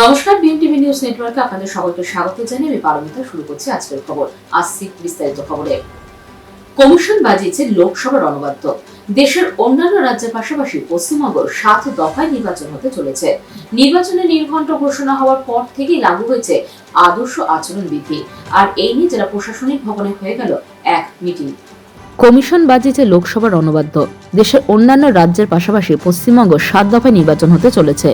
নমস্কার বিএনটিভি নিউজ নেটওয়ার্কে আপনাদের সকলকে স্বাগত জানিয়ে আমি পারমিতা শুরু করছি আজকের খবর। আসছি বিস্তারিত খবরে। কমিশন বাজিয়েছে লোকসভার অনবাদ্য দেশের অন্যান্য রাজ্যের পাশাপাশি পশ্চিমবঙ্গ সাত দফায় নির্বাচন হতে চলেছে। নির্বাচনে নির্ঘণ্ট ঘোষণা হওয়ার পর থেকেই লাগু হয়েছে আদর্শ আচরণ বিধি। আর এই নিয়ে জেলা প্রশাসনিক ভবনে হয়ে গেল এক মিটিং। কমিশন বাজিয়েছে লোকসভার অনবাদ্য। দেশের অন্যান্য রাজ্যের পাশাপাশি পশ্চিমবঙ্গ সাত দফায় নির্বাচন হতে চলেছে।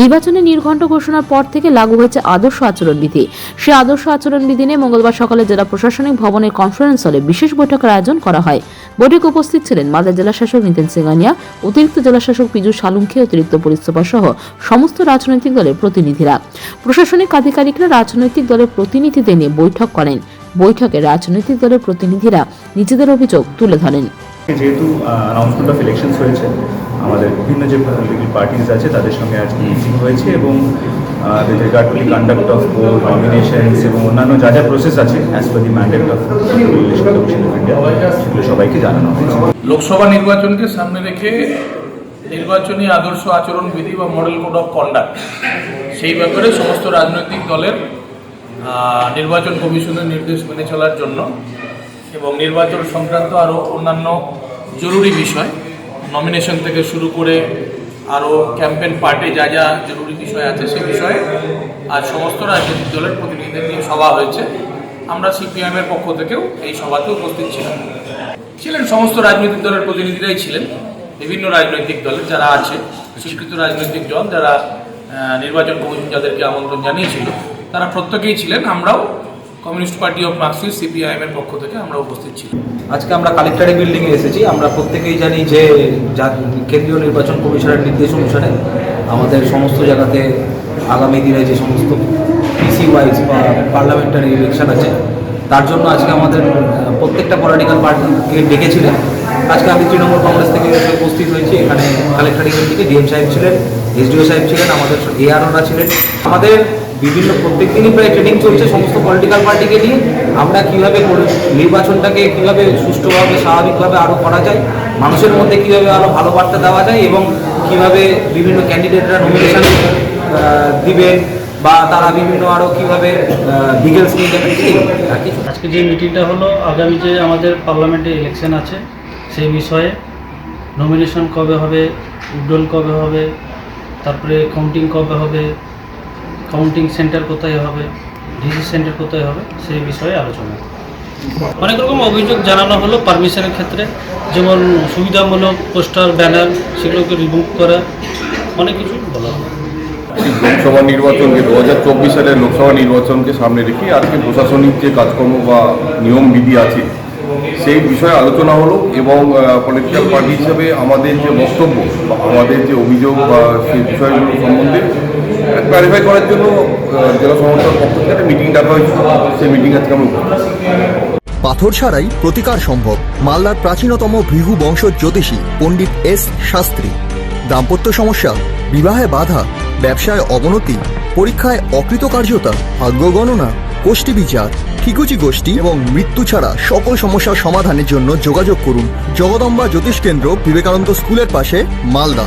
নির্বাচনে নির্ঘণ্ট ঘোষণার পর থেকে লাগু হয়েছে আদর্শ আচরণবিধি সে আদর্শ আচরণবিধি নিয়ে মঙ্গলবার সকালে জেলা প্রশাসনিক ভবনের কনফারেন্স হলে বিশেষ বৈঠকের আয়োজন করা হয়। বৈঠকে উপস্থিত ছিলেন মালদা জেলা শাসক নিতেন সিংহানিয়া, অতিরিক্ত জেলা শাসক পীযু সালুঙ্খে অতিরিক্ত পরিস্থিতি সহ সমস্ত রাজনৈতিক দলের প্রতিনিধিরা। প্রশাসনিক আধিকারিকরা রাজনৈতিক দলের প্রতিনিধিদের নিয়ে বৈঠক করেন। বৈঠকে রাজনৈতিক দলের প্রতিনিধিরা নিজেদের অভিযোগ তুলে ধরেন। যেহেতু অ্যানাউন্সমেন্ট অফ ইলেকশনস হয়েছে আমাদের বিভিন্ন যে পলিটিক্যাল পার্টিজ আছে তাদের সঙ্গে আজকে মিটিং হয়েছে এবং with regard to conduct of poll nominations এবং অন্যান্য যা যা প্রসেস আছে as per the mandate of election commission of India সেগুলো সবাইকে জানানো হয়েছে। লোকসভা নির্বাচনকে সামনে রেখে নির্বাচনী আদর্শ আচরণ বিধি বা মডেল কোড অফ কন্ডাক্ট সেই ব্যাপারে সমস্ত রাজনৈতিক দলের নির্বাচন কমিশনের নির্দেশ মেনে চলার জন্য এবং নির্বাচন সংক্রান্ত আরও অন্যান্য জরুরি বিষয় নমিনেশন থেকে শুরু করে আরও ক্যাম্পেন পার্টে যা যা জরুরি বিষয় আছে সে বিষয়ে আজ সমস্ত রাজনৈতিক দলের প্রতিনিধিদের নিয়ে সভা হয়েছে। আমরা সিপিএমের পক্ষ থেকেও এই সভাতে উপস্থিত ছিলাম। ছিলেন সমস্ত রাজনৈতিক দলের প্রতিনিধিরাই ছিলেন। বিভিন্ন রাজনৈতিক দলের যারা আছে, স্বীকৃত রাজনৈতিক দল যারা নির্বাচন কমিশন যাদেরকে আমন্ত্রণ জানিয়েছিল তারা প্রত্যেকেই ছিলেন, আমরাও communist party of marxist, CPIM এর পক্ষ থেকে আমরা উপস্থিত ছিলাম। আজকে আমরা কালেক্টরেট বিল্ডিংয়ে এসেছি। আমরা প্রত্যেকেই জানি যে কেন্দ্রীয় নির্বাচন কমিশনের নির্দেশ অনুসারে আমাদের সমস্ত জায়গাতে আগামী দিনে যে সমস্ত পিসি ওয়াইজ বা পার্লামেন্টারি ইলেকশন আছে, তার জন্য আজকে আমাদের প্রত্যেকটা পলিটিক্যাল পার্টিকে ডেকেছিলেন। আজকে আমি তৃণমূল কংগ্রেস থেকে উপস্থিত হয়েছি। এখানে কালেক্টরেট বিল্ডিংয়ে ডিএম সাহেব ছিলেন এসডিও সাহেব ছিলেন, আমাদের এআরওরা ছিলেন। আমাদের বিভিন্ন প্রত্যেক দিনই প্রায় ট্রেনিং চলছে, সমস্ত পলিটিক্যাল পার্টিকে নিয়ে আমরা কীভাবে নির্বাচনটাকে কীভাবে সুষ্ঠুভাবে, স্বাভাবিকভাবে আরও করা যায়, মানুষের মধ্যে কীভাবে আরও ভালো বার্তা দেওয়া যায় এবং কীভাবে বিভিন্ন ক্যান্ডিডেটরা নমিনেশন দিবেন বা তারা বিভিন্ন আরও কীভাবে ডিটেলস নিয়ে যাবেন। আজকে যে মিটিংটা হলো, আগামী যে আমাদের পার্লামেন্টে ইলেকশন আছে, সেই বিষয়ে নমিনেশন কবে হবে উড্ডল কবে হবে, তারপরে কাউন্টিং কবে হবে কাউন্টিং সেন্টার কোথায় হবে ডিসি সেন্টার কোথায় হবে, সেই বিষয়ে আলোচনা। অনেক রকম অভিযোগ জানানো হলো পারমিশনের ক্ষেত্রে, যেমন সুবিধামূলক পোস্টার, ব্যানার, সেগুলোকে রিমুভ করা, অনেক কিছু বলা লোকসভা নির্বাচনকে দু হাজার চব্বিশ সালের লোকসভা নির্বাচনকে সামনে রেখে আজকে প্রশাসনিক যে কাজকর্ম বা নিয়ম বিধি আছে, সেই বিষয়ে আলোচনা হলো এবং পলিটিক্যাল পার্টি হিসেবে আমাদের যে বক্তব্য আমাদের যে অভিযোগ বা সেই বিষয়গুলো সম্বন্ধে ক্লারিফাই করার জন্য জেলা সংস্থার পক্ষ থেকে একটা মিটিং ডাকা হয়েছিল সেই মিটিং আজকে আমরা পাথর ছাড়াই প্রতিকার সম্ভব। মালদার প্রাচীনতম ভৃহু বংশ জ্যোতিষী পণ্ডিত এস শাস্ত্রী। দাম্পত্য সমস্যা, বিবাহে বাধা, ব্যবসায় অবনতি, পরীক্ষায় অকৃতকার্যতা, ভাগ্য গণনা গোষ্ঠী বিচার, ঠিকুচি গোষ্ঠী এবং মৃত্যু ছাড়া সকল সমস্যার সমাধানের জন্য যোগাযোগ করুন জগদম্বা জ্যোতিষ কেন্দ্র বিবেকানন্দ স্কুলের পাশে, Malda.